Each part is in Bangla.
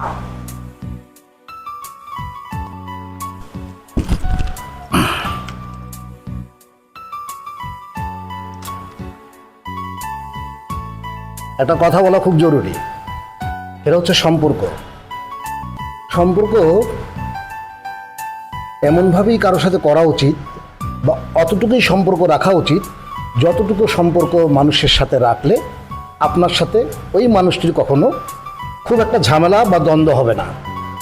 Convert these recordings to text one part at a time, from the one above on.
একটা কথা বলা খুব জরুরি। এটা হচ্ছে সম্পর্ক। সম্পর্ক এমনভাবেই কারোর সাথে করা উচিত বা অতটুকুই সম্পর্ক রাখা উচিত যতটুকু সম্পর্ক মানুষের সাথে রাখলে আপনার সাথে ওই মানুষটির কখনো খুব একটা ঝামেলা বা দ্বন্দ্ব হবে না।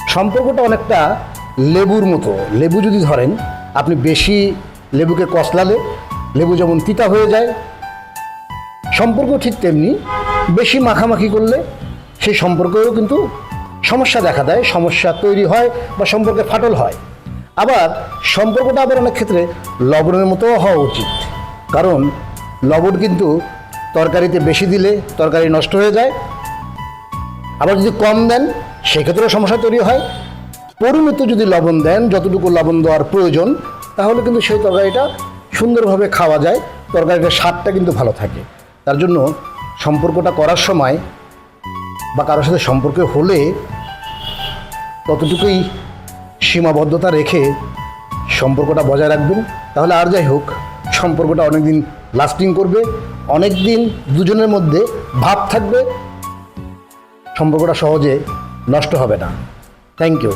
সম্পর্কটা অনেকটা লেবুর মতো। লেবু যদি ধরেন, আপনি বেশি লেবুকে কসলালে লেবু যেমন তিতা হয়ে যায়, সম্পর্ক ঠিক তেমনি বেশি মাখামাখি করলে সেই সম্পর্কেও কিন্তু সমস্যা দেখা দেয়, সমস্যা তৈরি হয় বা সম্পর্কে ফাটল হয়। আবার সম্পর্কটা আবার অনেক ক্ষেত্রে লবণের মতো হওয়া উচিত। কারণ লবণ কিন্তু তরকারিতে বেশি দিলে তরকারি নষ্ট হয়ে যায় আবার যদি কম দেন, সেক্ষেত্রেও সমস্যা তৈরি হয়। পরিমিত যদি লবণ দেন, যতটুকু লবণ দেওয়ার প্রয়োজন, তাহলে কিন্তু সেই তরকারিটা সুন্দরভাবে খাওয়া যায়। তরকারিটার স্বাদটা কিন্তু ভালো থাকে। তার জন্য সম্পর্কটা করার সময় বা কারোর সাথে সম্পর্ক হলে ততটুকুই সীমাবদ্ধতা রেখে সম্পর্কটা বজায় রাখবেন। তাহলে আর যাই হোক, সম্পর্কটা অনেক দিন লাস্টিং করবে। অনেক দিন দুজনের মধ্যে ভাব থাকবে। সম্পর্কটা সহজে নষ্ট হবে না। Thank you